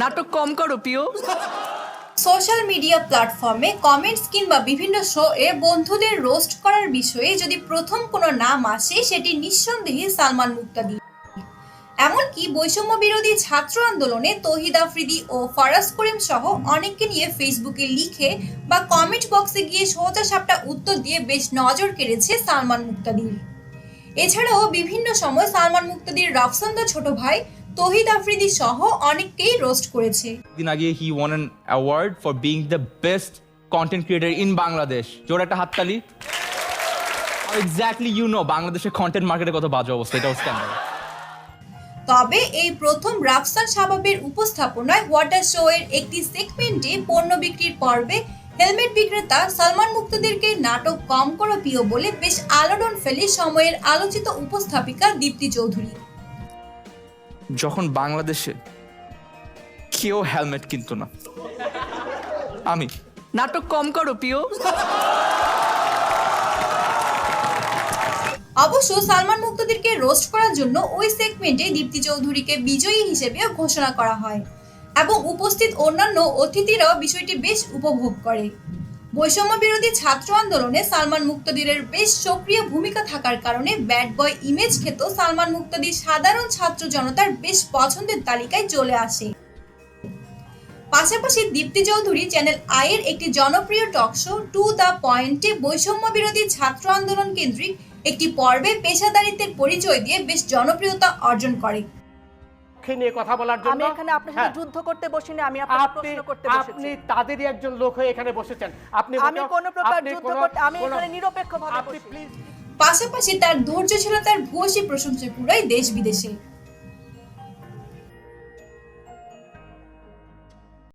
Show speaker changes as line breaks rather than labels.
নাটক কম করো প্রিয়
সোশ্যাল মিডিয়া প্ল্যাটফর্মে কমেন্টস কিংবা বিভিন্ন শো এ বন্ধুদের রোস্ট করার বিষয়ে যদি প্রথম কোনো নাম আসে, সেটি নিঃসন্দেহে সালমান মুক্তাদি। এমনকি বৈষম্য বিরোধী ছাত্র আন্দোলনে তহিদ আফ্রিদি ও ফারাজ করিম সহ অনেককে নিয়ে ফেসবুকে লিখে বা কমেন্ট বক্সে গিয়ে সোজা সাপটা উত্তর দিয়ে বেশ নজর কেড়েছে সালমান মুক্তাদির। এছাড়াও বিভিন্ন সময় সালমান মুক্তাদির রাফসান্দা ছোট ভাই তহিদ আফ্রিদি সহ অনেককেই রোস্ট করেছে।
দিন আগে he won an award for being the best content creator in Bangladesh জোর একটা হাততালি। এক্স্যাক্টলি ইউ নো বাংলাদেশের কন্টেন্ট মার্কেটে কত বাজে অবস্থা? এটাও স্ক্যান্ডাল
তবে এই প্রথম রাফসান শাবাবের উপস্থাপনায় ওয়াটার শো এর একটি সেগমেন্টে পণ্য বিক্রির পর্বে হেলমেট বিক্রেতা সালমান মুক্তদেরকে নাটক কম করো প্রিয় বলে বেশ আলোড়ন ফেলে সময়ের আলোচিত উপস্থাপিকা দীপ্তি চৌধুরী।
যখন বাংলাদেশে কেউ হেলমেট কিনতো না। আমি।
নাটক কম করো প্রিয়
অবশ্য সালমান মুক্তদেরকে রোস্ট করার জন্য ওই সেগমেন্টে দীপ্তি চৌধুরীকে বিজয়ী হিসেবেও ঘোষণা করা হয়। এবং উপস্থিত অন্যান্য অতিথিরাও বিষয়টি বেশ উপভোগ করে। বৈষম্য বিরোধী ছাত্র আন্দোলনে সালমান মুক্তাদিরের বেশ সক্রিয় ভূমিকা থাকার কারণে ব্যাড বয় ইমেজ খেত সালমান মুক্তাদির সাধারণ ছাত্র জনতার বেশ পছন্দের তালিকায় চলে আসে। পাশাপাশি দীপ্তি চৌধুরী চ্যানেল আইয়ের একটি জনপ্রিয় টক শো টু দ্য পয়েন্টে বৈষম্য বিরোধী ছাত্র আন্দোলন কেন্দ্রিক একটি পর্বে পেশাদারিত্বের পরিচয় দিয়ে বেশ জনপ্রিয়তা অর্জন করে।
পক্ষে নিয়ে কথা বলার জন্য
আমি এখানে আপনার সাথে
হ্যাঁ,
যুদ্ধ করতে বসিনি আমি আপনাকে প্রশ্ন করতে বসেছি।
আপনি তাদেরই একজন লোক হয়ে এখানে বসেছেন। আপনি
আমি কোন প্রকার যুদ্ধ করতে আমি এখানে নিরপেক্ষভাবে
আপনি
তার
প্লিজ
পাশাপাশি তার ধৈর্যশীলতার ভূয়সী প্রশংসা পুরাই দেশ বিদেশে।